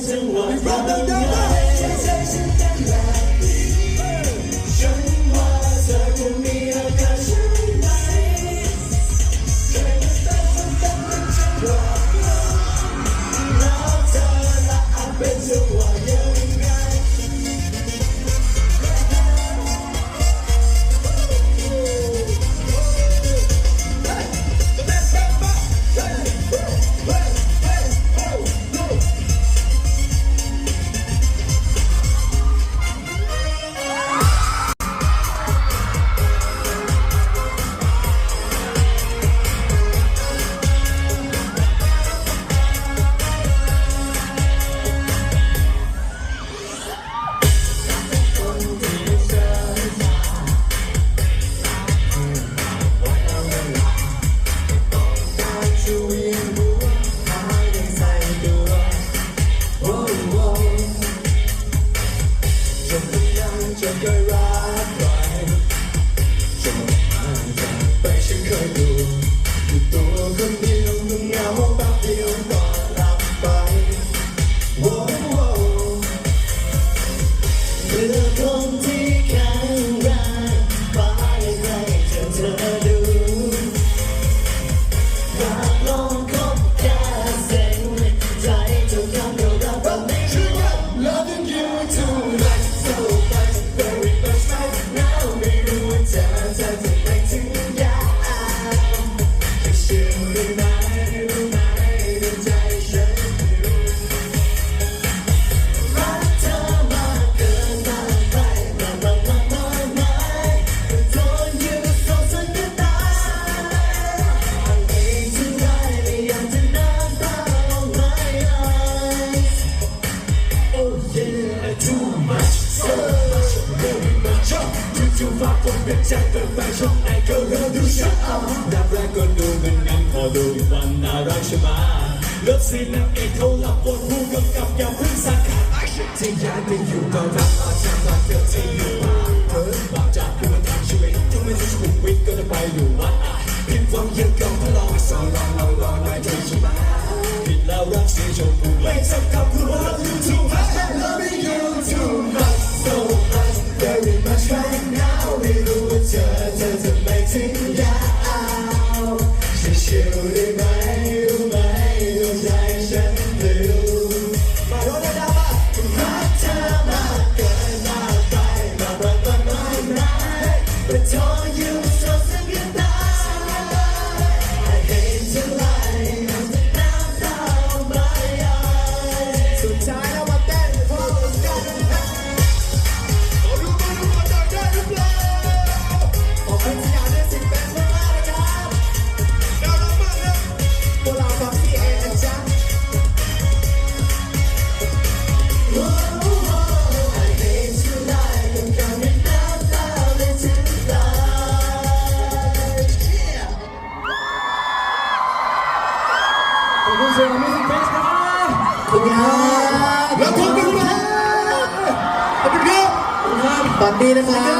เเลิฟซีนนางเอกเขาหลับบนผู้กำกับอย่าเพิ่งสักขาที่ย้ายไปอยู่ก็รักอาจารย์รักเธอที่อยู่มาเพิ่มบางจากคือมันทางชีวิตถ้าไม่ใช่ชีวิตวิทก็จะไปอยู่วัดอะผิดหวังยังก่าถ้าลองสอนลองลองลองได้เธอใช่ไหมผิดแล้วรักเสียชมพู ดีนะครับ